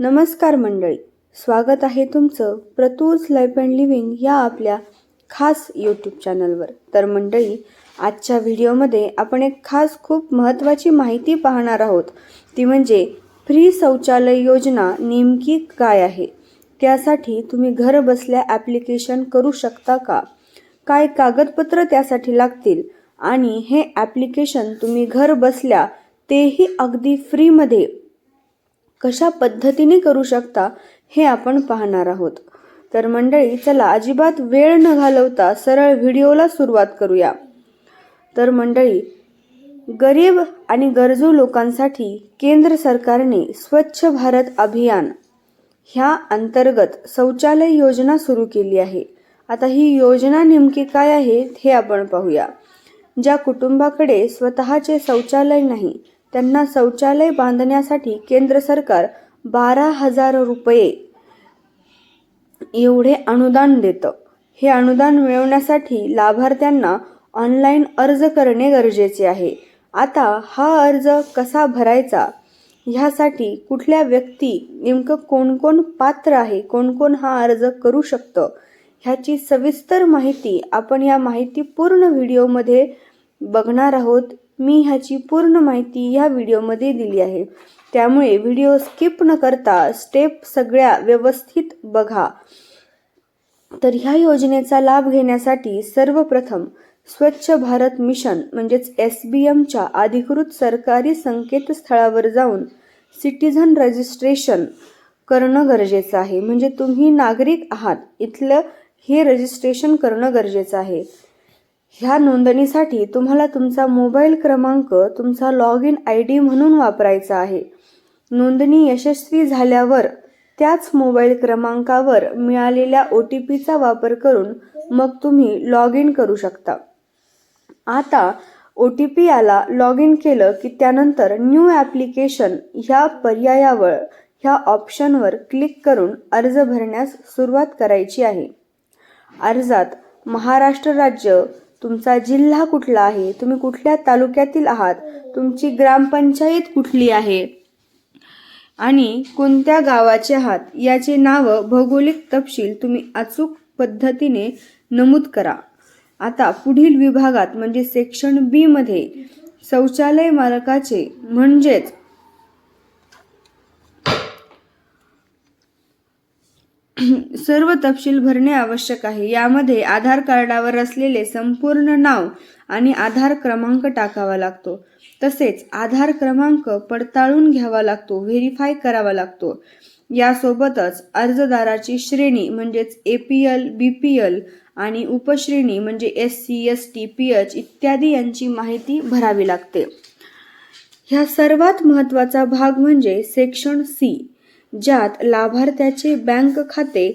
नमस्कार मंडळी. स्वागत आहे तुमचं प्रतूज लाईफ अँड लिव्हिंग या आपल्या खास यूट्यूब चॅनलवर तर मंडळी आजच्या व्हिडिओमध्ये आपण एक खास खूप महत्त्वाची माहिती पाहणार आहोत. ती म्हणजे फ्री शौचालय योजना नेमकी काय आहे? त्यासाठी तुम्ही घर बसल्या ॲप्लिकेशन करू शकता का? काय कागदपत्र त्यासाठी लागतील? आणि हे ॲप्लिकेशन तुम्ही घर बसल्या तेही अगदी फ्रीमध्ये कशा पद्धतीने करू शकता हे आपण पाहणार आहोत. तर मंडळी चला अजिबात वेळ न घालवता सरळ व्हिडिओला सुरुवात करूया. तर मंडळी गरीब आणि गरजू लोकांसाठी केंद्र सरकारने स्वच्छ भारत अभियान ह्या अंतर्गत शौचालय योजना सुरू केली आहे. आता ही योजना नेमकी काय आहे हे आपण पाहूया. ज्या कुटुंबाकडे स्वतःचे शौचालय नाही त्यांना शौचालय बांधण्यासाठी केंद्र सरकार बारा हजार रुपये एवढे अनुदान देतं. हे अनुदान मिळवण्यासाठी लाभार्थ्यांना ऑनलाईन अर्ज करणे गरजेचे आहे. आता हा अर्ज कसा भरायचा? ह्यासाठी कुठल्या व्यक्ती नेमकं कोण कोण पात्र आहे? कोण कोण हा अर्ज करू शकतं? ह्याची सविस्तर माहिती आपण या माहिती पूर्ण व्हिडिओमध्ये बघणार आहोत. मी ह्याची पूर्ण माहिती ह्या व्हिडिओमध्ये दिली आहे. त्यामुळे व्हिडिओ स्किप न करता स्टेप सगळ्या व्यवस्थित बघा. तर ह्या योजनेचा लाभ घेण्यासाठी सर्वप्रथम स्वच्छ भारत मिशन म्हणजेच एस बी एमच्या अधिकृत सरकारी संकेतस्थळावर जाऊन सिटीझन रजिस्ट्रेशन करणं गरजेचं आहे. म्हणजे तुम्ही नागरिक आहात इथलं हे रजिस्ट्रेशन करणं गरजेचं आहे. ह्या नोंदणीसाठी तुम्हाला तुमचा मोबाईल क्रमांक तुमचा लॉग इन आय डी म्हणून वापरायचा आहे. नोंदणी यशस्वी झाल्यावर त्याच मोबाईल क्रमांकावर मिळालेल्या ओ टी पीचा वापर करून मग तुम्ही लॉग इन करू शकता. आता ओ टी पी आला लॉग इन केलं की त्यानंतर न्यू ॲप्लिकेशन ह्या पर्यायावर ह्या ऑप्शनवर क्लिक करून अर्ज भरण्यास सुरुवात करायची आहे. अर्जात महाराष्ट्र राज्य तुमचा जिल्हा कुठला आहे? तुम्ही कुठल्या तालुक्यातील आहात? तुमची ग्रामपंचायत कुठली आहे? आणि कोणत्या गावाचे आहात? याचे नाव भौगोलिक तपशील तुम्ही अचूक पद्धतीने नमूद करा. आता पुढील विभागात म्हणजे सेक्शन बी मध्ये शौचालय मालकाचे म्हणजेच सर्व तपशील भरणे आवश्यक आहे. यामध्ये आधार कार्डावर असलेले संपूर्ण नाव आणि आधार क्रमांक टाकावा लागतो. तसेच आधार क्रमांक पडताळून घ्यावा लागतो व्हेरीफाय करावा लागतो. यासोबतच अर्जदाराची श्रेणी म्हणजेच A P L B P L आणि उपश्रेणी म्हणजे S C S T P H इत्यादी यांची माहिती भरावी लागते. ह्या सर्वात महत्त्वाचा भाग म्हणजे सेक्शन सी ज्यात लाभार्थ्याचे बँक खाते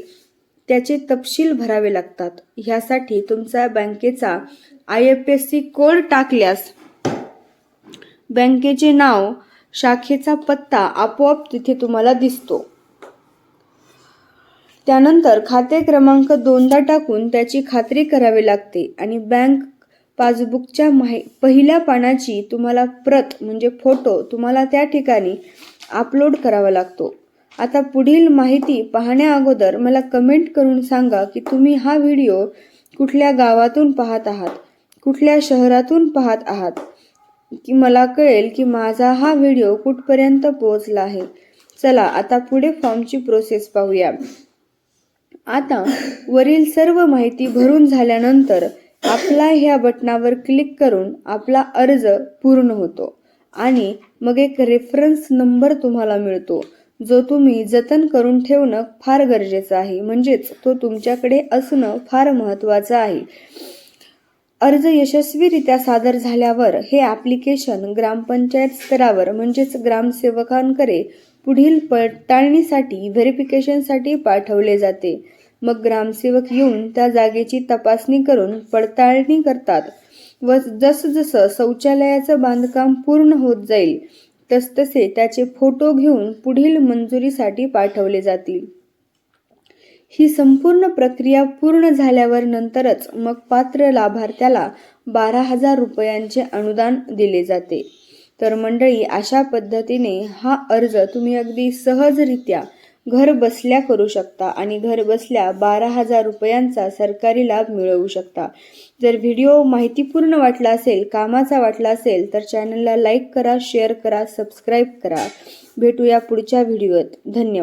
त्याचे तपशील भरावे लागतात. ह्यासाठी तुमचा बँकेचा I F S C code टाकल्यास बँकेचे नाव शाखेचा पत्ता आपोआप तिथे तुम्हाला दिसतो. त्यानंतर खाते क्रमांक दोनदा टाकून त्याची खात्री करावी लागते आणि बँक पासबुकच्या माहि पहिल्या पानाची तुम्हाला प्रत म्हणजे फोटो तुम्हाला त्या ठिकाणी अपलोड करावा लागतो. आता पुढील माहिती पाहण्या अगोदर मला कमेंट करून सांगा की तुम्ही हा व्हिडिओ कुठल्या गावातून पाहत आहात? कुठल्या शहरातून पाहत आहात? की मला कळेल की माझा हा व्हिडिओ कुठपर्यंत पोहोचला आहे. चला आता पुढे फॉर्मची प्रोसेस पाहूया. आता वरील सर्व माहिती भरून झाल्यानंतर आपला ह्या बटनावर क्लिक करून आपला अर्ज पूर्ण होतो. आणि मग एक रेफरन्स नंबर तुम्हाला मिळतो. जो तुम्ही जतन करून ठेवणं फार गरजेचं आहे. म्हणजेच तो तुमच्याकडे असणं फार महत्त्वाचं आहे. अर्ज यशस्वीरित्या सादर झाल्यावर हे ॲप्लिकेशन ग्रामपंचायत स्तरावर म्हणजेच ग्रामसेवकांकडे पुढील पडताळणीसाठी व्हेरिफिकेशनसाठी पाठवले जाते. मग ग्रामसेवक येऊन त्या जागेची तपासणी करून पडताळणी करतात व जसजसं शौचालयाचं बांधकाम पूर्ण होत जाईल तसतसे त्याचे फोटो घेऊन पुढील मंजुरीसाठी पाठवले जातील. ही संपूर्ण प्रक्रिया पूर्ण झाल्यावर नंतरच मग पात्र लाभार्थ्याला बारा हजार रुपयांचे अनुदान दिले जाते. तर मंडळी अशा पद्धतीने हा अर्ज तुम्ही अगदी सहजरित्या घर बसल्या करू शकता आणि घर बसल्या बारा हजार रुपयांचा सरकारी लाभ मिळवू शकता. जर व्हिडिओ माहितीपूर्ण वाटला असेल कामाचा वाटला असेल तर चॅनलला लाईक करा शेअर करा सबस्क्राईब करा. भेटूया पुढच्या व्हिडिओत. धन्यवाद.